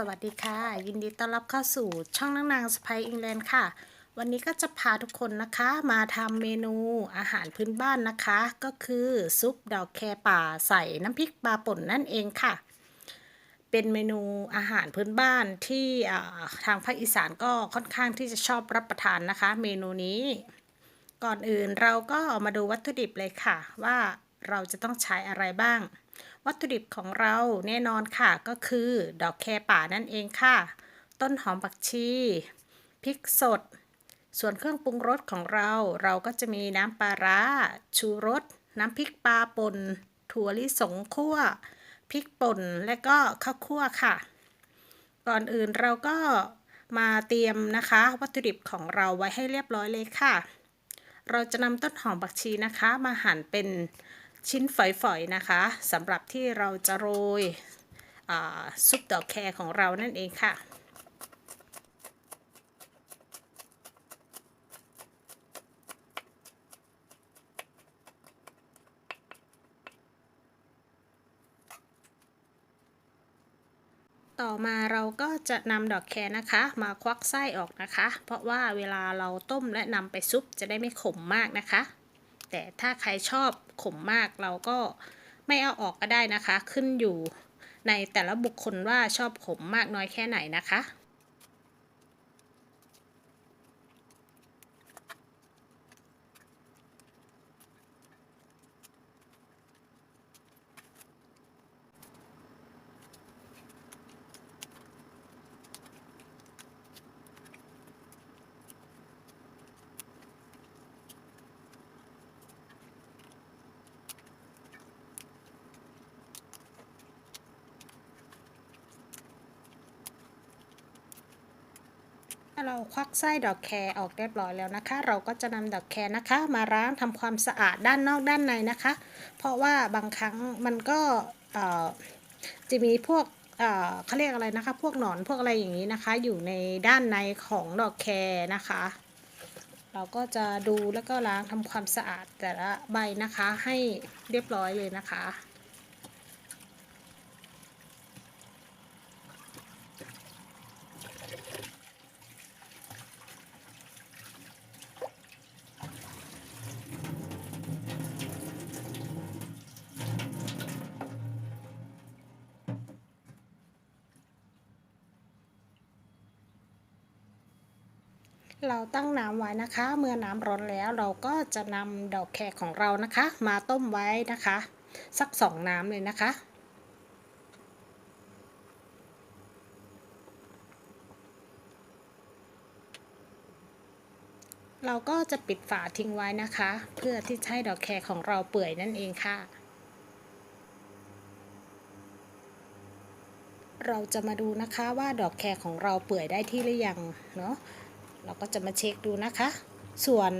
สวัสดีค่ะ ยินดีต้อนรับเข้าสู่ช่องนางนางสไปอิงแลนด์ค่ะ วันนี้ก็จะพาทุกคนนะคะ มาทำเมนูอาหารพื้นบ้านนะคะ ก็คือซุปดอกแคป่าใส่น้ำพริกปลาป่นนั่นเองค่ะ เป็นเมนูอาหารพื้นบ้านที่ทางภาคอีสานก็ค่อนข้างที่จะชอบรับประทานนะคะ เมนูนี้ ก่อนอื่นเราก็มาดูวัตถุดิบเลยค่ะ ว่าเราจะต้องใช้อะไรบ้าง วัตถุดิบของเราแน่นอนค่ะก็คือดอกแคป่านั่นเองค่ะ ต้นหอมผักชีพริกสด ส่วนเครื่องปรุงรสของเรา เราก็จะมีน้ำปลาร้า ชูรส น้ำพริกปลาป่นถั่วลิสงคั่วพริกป่นและก็ข้าวคั่วค่ะ ก่อนอื่นเราก็มาเตรียมนะคะ วัตถุดิบของเราไว้ให้เรียบร้อยเลยค่ะ เราจะนำต้นหอมผักชีนะคะ มาหั่นเป็น ชิ้นฝอยๆนะคะสำหรับที่เราจะโรยซุปดอกแครของเรานั่นเองค่ะต่อมาเราก็จะนำดอกแครนะคะ มาควักไส้ออกนะคะ เพราะว่าเวลาเราต้มและนำไปซุปจะได้ไม่ขมมากนะคะ แต่ถ้าใครชอบขมมากเราก็ไม่เอาออกก็ได้นะคะ ขึ้นอยู่ในแต่ละบุคคลว่าชอบขมมากน้อยแค่ไหนนะคะ เราควักไส้ดอกแครออกเรียบร้อยแล้วนะคะ เราก็จะนำดอกแครนะคะ มาล้างทำความสะอาดด้านนอกด้านในนะคะ เพราะว่าบางครั้งมันก็จะมีพวกเขาเรียกอะไรนะคะ พวกหนอนพวกอะไรอย่างนี้นะคะ อยู่ในด้านในของดอกแครนะคะ เราก็จะดูแล้วก็ล้างทำความสะอาดแต่ละใบนะคะให้เรียบร้อยเลยนะคะ เราตั้งน้ำไว้นะคะ เมื่อน้ำร้อนแล้วเราก็จะนำดอกแครของเรานะคะ มาต้มไว้นะคะ สักสองน้ำเลยนะคะเราก็จะปิดฝาทิ้งไว้นะคะ เพื่อที่ให้ดอกแครของเราเปื่อยนั่นเองค่ะ เราจะมาดูนะคะว่าดอกแครของเราเปื่อยได้ที่หรือยังเนาะ เราก็จะมาเช็คดูนะคะ ส่วน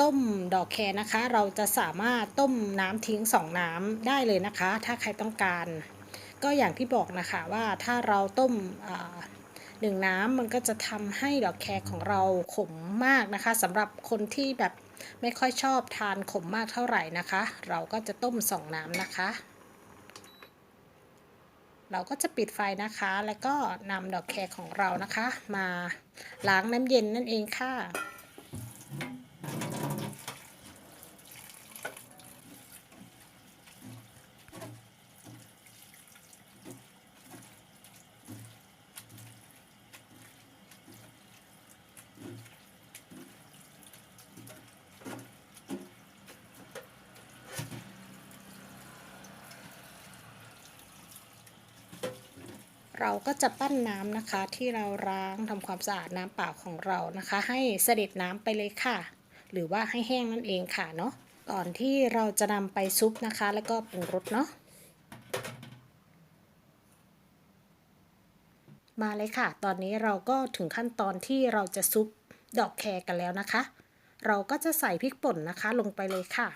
ต้มดอกแคนะคะ เราจะสามารถต้มน้ำทิ้งสองน้ำได้เลยนะคะ ถ้าใครต้องการ ก็อย่างที่บอกนะคะว่าถ้าเราต้มหนึ่งน้ำมันก็จะทำให้ดอกแคของเราขมมากนะคะสำหรับคนที่แบบไม่ค่อยชอบทานขมมากเท่าไหร่นะคะ เราก็จะต้มสองน้ำนะคะ เราก็จะปิดไฟนะคะ แล้วก็นำดอกแครของเรานะคะ มาล้างน้ำเย็นนั่นเองค่ะ เราก็จะปั้นน้ำนะคะที่เราล้างทำความสะอาดน้ำเปล่าของเรานะคะ ให้เสด็จน้ำไปเลยค่ะ หรือว่าให้แห้งนั่นเองค่ะเนาะก่อนที่เราจะนำไปซุปนะคะ แล้วก็ปรุงรสเนาะมาเลยค่ะ ตอนนี้เราก็ถึงขั้นตอนที่เราจะซุปดอกแครกันแล้วนะคะ เราก็จะใส่พริกป่นนะคะลงไปเลยค่ะ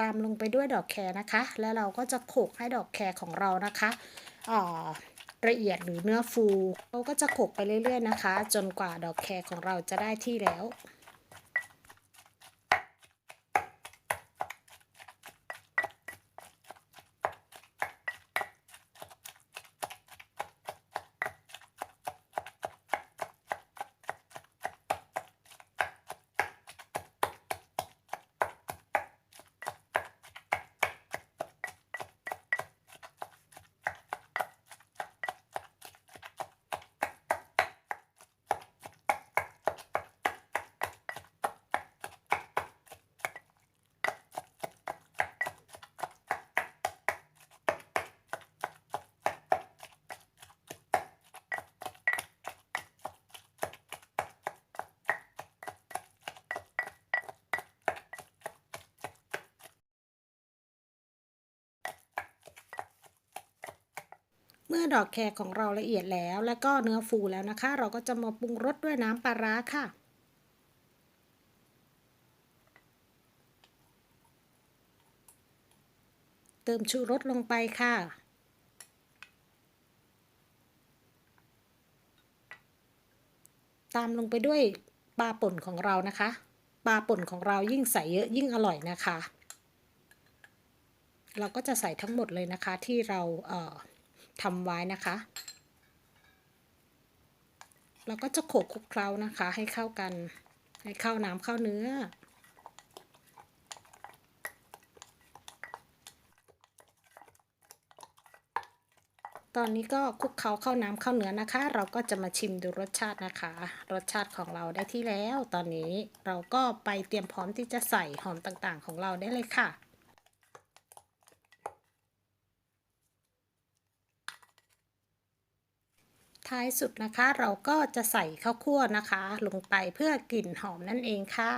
ตามลงไปด้วยดอกแครนะคะ แล้วเราก็จะโขกให้ดอกแครของเรานะคะละเอียดหรือเนื้อฟู เราก็จะโขกไปเรื่อยๆนะคะ จนกว่าดอกแครของเราจะได้ที่แล้ว ดอกแครของเราละเอียดแล้ว แล้วก็เนื้อฟูแล้วนะคะ เราก็จะมาปรุงรสด้วยน้ำปลาร้าค่ะ เติมชูรสลงไปค่ะตามลงไปด้วยปลาป่นของเรานะคะ ปลาป่นของเรายิ่งใส่เยอะยิ่งอร่อยนะคะ เราก็จะใส่ทั้งหมดเลยนะคะที่เราเออ ทำไว้นะคะ เราก็จะโขลกคลุกเคล้านะคะ ให้เข้ากัน ให้เข้าน้ำเข้าเนื้อตอนนี้ก็คลุกเคล้าเข้าน้ำเข้าเนื้อนะคะ เราก็จะมาชิมดูรสชาตินะคะ รสชาติของเราได้ที่แล้ว ตอนนี้เราก็ไปเตรียมพร้อมที่จะใส่หอมต่างๆ ของเราได้เลยค่ะ ท้ายสุดนะคะ เราก็จะใส่ข้าวคั่วนะคะ ลงไปเพื่อกลิ่นหอมนั่นเองค่ะ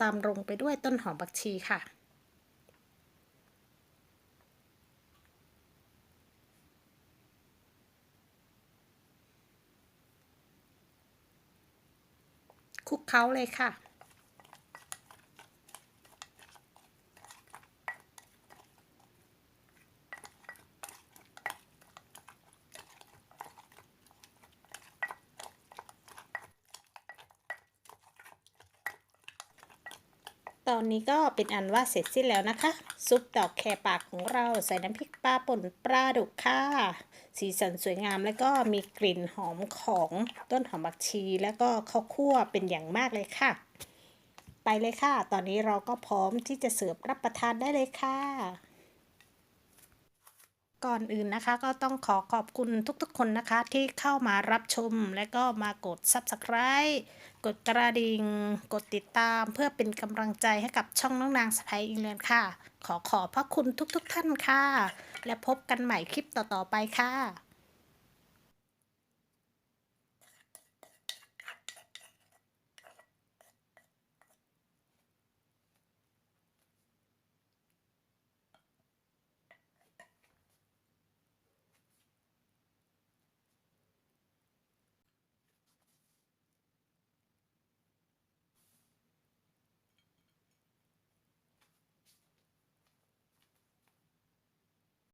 ตามลงไปด้วยต้นหอมบักชีค่ะคลุกเคล้าเลยค่ะ ตอนนี้ก็เป็นอันว่าเสร็จสิ้นแล้วนะคะ ซุปดอกแครปากของเราใส่น้ำพริกปลาป่นปลาดุกค่ะ สีสันสวยงามแล้วก็มีกลิ่นหอมของต้นหอมบักชี แล้วก็ข้าวคั่วเป็นอย่างมากเลยค่ะ ไปเลยค่ะ ตอนนี้เราก็พร้อมที่จะเสิร์ฟรับประทานได้เลยค่ะ ก่อนอื่นนะคะก็ต้องขอขอบคุณทุกๆคนนะคะที่เข้ามารับชม และก็มากด Subscribe กดกระดิ่ง กดติดตามเพื่อเป็นกำลังใจให้กับช่องน้องนางสไปอิงเลนค่ะ ขอขอบพระคุณทุกๆท่านค่ะ และพบกันใหม่คลิปต่อๆไปค่ะ